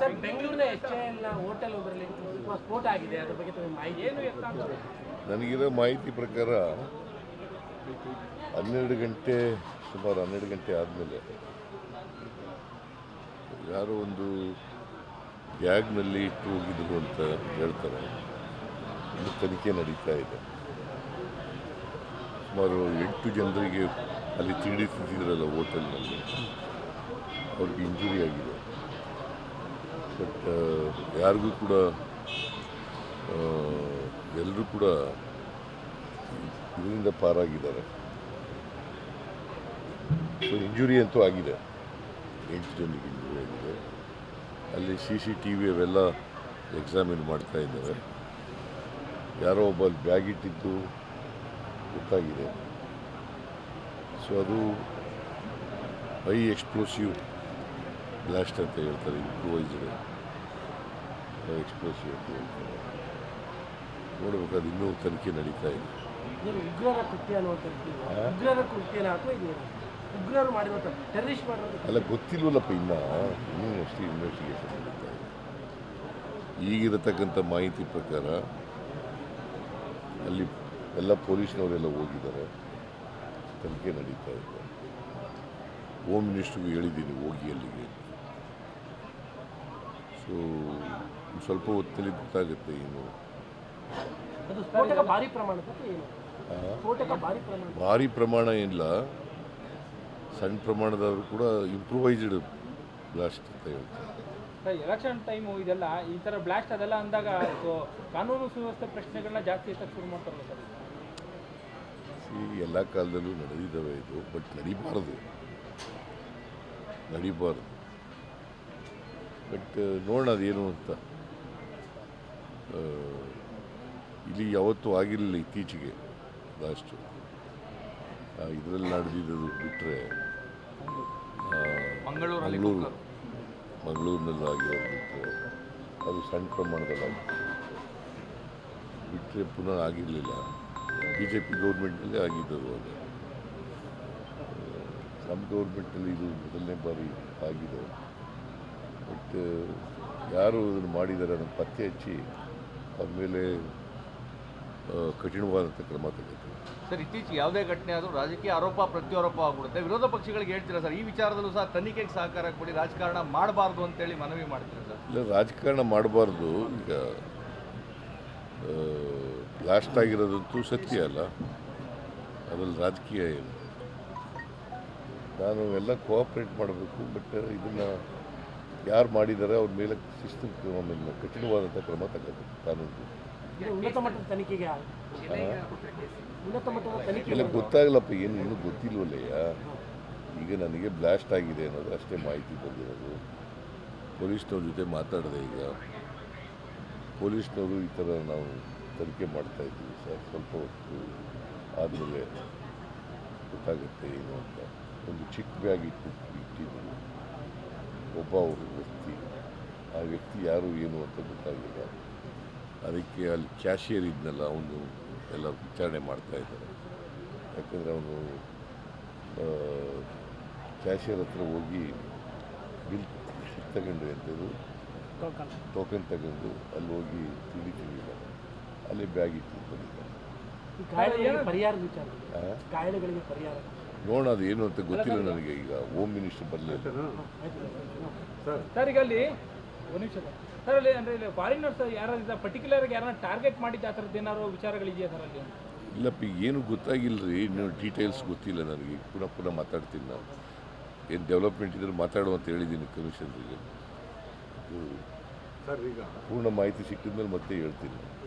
Sir ಬೆಂಗಳೂರಿನ H L hotel ಒಬ್ಬರಲ್ಲಿ ಸ್ಫೋಟ ಆಗಿದೆ ಅದ್ರ ಬಗ್ಗೆ ತಮಗೆ ಮಾಹಿತಿ ಏನು ಎತ್ತ ನನಗಿರೋ ಮಾಹಿತಿ ಪ್ರಕಾರ ಹನ್ನೆರಡು ಗಂಟೆ ಸುಮಾರು ಹನ್ನೆರಡು ಗಂಟೆ ಆದಮೇಲೆ ಯಾರೋ ಒಂದು ಬ್ಯಾಗ್ನಲ್ಲಿ ಇಟ್ಟು ಹೋಗಿದ್ರು ಅಂತ ಹೇಳ್ತಾರೆ. ಇನ್ನು ತನಿಖೆ ನಡೀತಾ ಇದೆ. ಸುಮಾರು ಎಂಟು ಜನರಿಗೆ ಅಲ್ಲಿ ತಿಂಡಿ ತಿಂದಿದ್ರಲ್ಲ ಹೋಟೆಲ್ನಲ್ಲಿ. ಅವ್ರಿಗೆ ಇಂಜುರಿ ಆಗಿದೆ. ಬಟ್ ಯಾರಿಗೂ ಕೂಡ ಎಲ್ಲರೂ ಕೂಡ ಇದರಿಂದ ಪಾರಾಗಿದ್ದಾರೆ. ಸೊ ಇಂಜುರಿ ಅಂತೂ ಆಗಿದೆ. ಎಂಟು ಇಂಜುರಿ ಆಗಿದೆ. ಅಲ್ಲಿ ಸಿ ಸಿ ಟಿ ವಿ ಅವೆಲ್ಲ ಎಕ್ಸಾಮಿನ್ ಮಾಡ್ತಾ ಇದ್ದಾರೆ. ಯಾರೋ ಒಬ್ಬ ಅಲ್ಲಿ ಬ್ಯಾಗ್ ಇಟ್ಟಿದ್ದು ಗೊತ್ತಾಗಿದೆ. ಸೊ ಅದು ಹೈ ಎಕ್ಸ್ಪ್ಲೋಸಿವ್ ಬ್ಲಾಸ್ಟ್ ಅಂತ ಹೇಳ್ತಾರೆ ಇಂಪ್ರೂವೈಸ್ಡ್ ಎಕ್ಸ್ಪ್ಲೋಸಿವ್ ಅಂತ ಹೇಳ್ತಾರೆ ನೋಡ್ಬೇಕು ಅದು ಇನ್ನೂ ತನಿಖೆ ನಡೀತಾ ಇದೆ ಉಗ್ರರ ಕೃತ್ಯ ಉಗ್ರರ ಕೃತ್ಯನ ಉಗ್ರರು ಮಾಡಿರೋ ಟೆರರಿಸ್ಟ್ ಮಾಡಿರೋ ಅಲ್ಲ ಗೊತ್ತಿಲ್ವಲ್ಲಪ್ಪ ಇನ್ನ ಇನ್ನೂ ಅಷ್ಟೇ ಇನ್ವೆಸ್ಟಿಗೇಷನ್ ನಡೀತಾ ಇದೆ ಈಗಿರತಕ್ಕಂಥ ಮಾಹಿತಿ ಪ್ರಕಾರ ಅಲ್ಲಿ ಎಲ್ಲ ಪೊಲೀಸ್ನವರೆಲ್ಲ ಹೋಗಿದ್ದಾರೆ ತನಿಖೆ ನಡೀತಾ ಇದೆ ಹೋಮ್ ಮಿನಿಸ್ಟ್ರಿಗೂ ಹೇಳಿದ್ದೀನಿ ಹೋಗಿ ಅಲ್ಲಿಗೆ ಸೊ ಸ್ವಲ್ಪ ಹೊತ್ತಲ್ಲಿ ಗೊತ್ತಾಗುತ್ತೆ ಏನು. ಭಾರಿ ಪ್ರಮಾಣ ಭಾರಿ ಪ್ರಮಾಣ ಏನಿಲ್ಲ ಸಣ್ಣ ಪ್ರಮಾಣದವರು ಕೂಡ ಇಂಪ್ರೂವೈಸ್ಡ್ ಬ್ಲಾಸ್ಟ್ ಅಂತ ಹೇಳ್ತಾರೆ. ಎಲೆಕ್ಷನ್ ಟೈಮು ಇದೆಲ್ಲ ಈ ಥರ ಬ್ಲಾಸ್ಟ್ ಅದೆಲ್ಲ ಅಂದಾಗ ಕಾನೂನು ಸುವ್ಯವಸ್ಥೆ ಪ್ರಶ್ನೆಗಳನ್ನ ಜಾಸ್ತಿ ಎತ್ತಕ್ಕೆ ಶುರು ಮಾಡ್ತಾರಲ್ಲ ಸರ್ ಈ ಎಲ್ಲ ಕಾಲದಲ್ಲೂ ನಡೆದಿದ್ದಾವೆ ಇದು ಬಟ್ ನಡಿಬಾರದು. ನಡಿಬಾರದು. ಬಟ್ ನೋಡೋಣ ಅದೇನು ಅಂತ. ಇಲ್ಲಿ ಯಾವತ್ತೂ ಆಗಿರಲಿಲ್ಲ ಇತ್ತೀಚೆಗೆ ಲಾಸ್ಟು ಇದರಲ್ಲಿ ನಡೆದಿದ್ದು ಬಿಟ್ಟರೆ ಮಂಗಳೂರು. ಮಂಗಳೂರಿನಲ್ಲಿ ಆಗಿರೋದು ಬಿಟ್ಟರೆ ಅದು ಸಣ್ಣ ಪ್ರಮಾಣದಲ್ಲಿ ಬಿಟ್ಟರೆ ಪುನಃ ಆಗಿರಲಿಲ್ಲ. ಬಿ ಜೆ ಪಿ ಗೌರ್ಮೆಂಟಲ್ಲೇ ಆಗಿದ್ದರು ಅದು ನಮ್ಮ ಗೌರ್ಮೆಂಟಲ್ಲಿ ಇದು ಮೊದಲನೇ ಬಾರಿ ಆಗಿದೆ. ಬಟ್ ಯಾರು ಇದನ್ನು ಮಾಡಿದ್ದಾರೆ ಅದನ್ನು ಪತ್ತೆ ಹಚ್ಚಿ ಅವ್ರ ಮೇಲೆ ಕಠಿಣವಾದಂಥ ಕ್ರಮ ತೆಗೆದು ಸರ್ ಇತ್ತೀಚೆಗೆ ಯಾವುದೇ ಘಟನೆ ಆದರೂ ರಾಜಕೀಯ ಆರೋಪ ಪ್ರತ್ಯಾರೋಪ ಆಗ್ಬಿಡುತ್ತೆ. ವಿರೋಧ ಪಕ್ಷಗಳಿಗೆ ಹೇಳ್ತೀರಾ ಸರ್? ಈ ವಿಚಾರದಲ್ಲೂ ಸಹ ತನಿಖೆಗೆ ಸಹಕಾರ ಕೊಡಿ ರಾಜಕಾರಣ ಮಾಡಬಾರ್ದು ಅಂತೇಳಿ ಮನವಿ ಮಾಡ್ತೀರಾ ಸರ್? ಇಲ್ಲ ರಾಜಕಾರಣ ಮಾಡಬಾರ್ದು. ಈಗ ಲಾಸ್ಟ್ ಆಗಿರೋದಂತೂ ಸತ್ಯ ಅಲ್ಲ. ಅದರಲ್ಲಿ ರಾಜಕೀಯ ಏನು? ನಾನು ಎಲ್ಲ ಕೋಆಪ್ರೇಟ್ ಮಾಡಬೇಕು ಬಟ್ ಇದನ್ನು ಯಾರು ಮಾಡಿದ್ದಾರೆ ಅವ್ರ ಮೇಲೆ ಶಿಸ್ತು ಕ್ರಮ ಮೇಲೆ ಕಠಿಣವಾದಂಥ ಕ್ರಮ ತಗೋಬೇಕು ಕಾನೂನು ತನಿಖೆಗೆ ಗೊತ್ತಾಗಲ್ಲಪ್ಪ ಏನು ಇನ್ನೂ ಗೊತ್ತಿಲ್ವಲ್ಲಯ್ಯ? ಈಗ ನನಗೆ ಬ್ಲಾಸ್ಟ್ ಆಗಿದೆ ಅನ್ನೋದು ಅಷ್ಟೇ ಮಾಹಿತಿ ಬಂದಿರೋದು. ಪೊಲೀಸ್ನವ್ರ ಜೊತೆ ಮಾತಾಡಿದೆ ಈಗ. ಪೊಲೀಸ್ನವರು ಈ ಥರ ನಾವು ತನಿಖೆ ಮಾಡ್ತಾ ಇದ್ದೀವಿ ಸರ್. ಸ್ವಲ್ಪ ಹೊತ್ತು ಆದಮೇಲೆ ಗೊತ್ತಾಗುತ್ತೆ ಏನು ಅಂತ. ಒಂದು ಚಿಕ್ಕ ಬ್ಯಾಗ್ ಇಟ್ಟು ಇಟ್ಟಿದ್ದರು ಒಬ್ಬ ಅವರು ವ್ಯಕ್ತಿ ಆ ವ್ಯಕ್ತಿ ಯಾರು ಏನು ಅಂತ ಗೊತ್ತಾಗಿಲ್ಲ. ಅದಕ್ಕೆ ಅಲ್ಲಿ ಕ್ಯಾಶಿಯರ್ ಇದ್ನಲ್ಲ ಅವನು ಎಲ್ಲ ವಿಚಾರಣೆ ಮಾಡ್ತಾ ಇದ್ದಾರೆ. ಯಾಕಂದರೆ ಅವನು ಕ್ಯಾಶಿಯರ್ ಹತ್ರ ಹೋಗಿ ಬಿಲ್ ತಗೊಂಡು ಎಂಥದ್ದು ಟೋಕನ್. ತಗೊಂಡು ಅಲ್ಲಿ ಹೋಗಿ ತಿಳಿ ತಿಂದಿಲ್ಲ. ಅಲ್ಲಿ ಬ್ಯಾಗ್ ಇಟ್ಟು ಪರಿಹಾರ. ನೋಡೋಣ ಅದು ಏನು ಅಂತ ಗೊತ್ತಿಲ್ಲ ನನಗೆ. ಈಗ ಹೋಮ್ ಮಿನಿಸ್ಟರ್ ಬರಲಿಲ್ಲ ಆಯ್ತು ಸರ್ ಈಗ ಅಲ್ಲಿ ಒಂದು ನಿಮಿಷ ಸರ್. ಅಲ್ಲಿ ಅಂದರೆ ಇಲ್ಲಿ ಫಾರಿನರ್ಸ್ ಯಾರು ಪರ್ಟಿಕ್ಯುಲರ್ ಆಗಿ ಯಾರನ್ನ ಟಾರ್ಗೆಟ್ ಮಾಡಿದ್ದು ಆ ಥರದ್ದು ಏನಾದ್ರು ವಿಚಾರಗಳಿದೆಯಾ ಸರ್ ಅಲ್ಲಿ? ಇಲ್ಲಪ್ಪ ಈಗ ಏನು ಗೊತ್ತಾಗಿಲ್ಲ ರೀ ಇನ್ನೂ ಡೀಟೇಲ್ಸ್ ಗೊತ್ತಿಲ್ಲ ನನಗೆ. ಪುನಃ ಪುನಃ ಮಾತಾಡ್ತೀನಿ ನಾನು. ಏನು ಡೆವಲಪ್ಮೆಂಟ್ ಇದ್ರೆ ಮಾತಾಡು ಅಂತ ಹೇಳಿದ್ದೀನಿ ಈಗ ಪೂರ್ಣ ಮಾಹಿತಿ ಸಿಕ್ಕಿದ ಮೇಲೆ ಮತ್ತೆ ಹೇಳ್ತೀನಿ.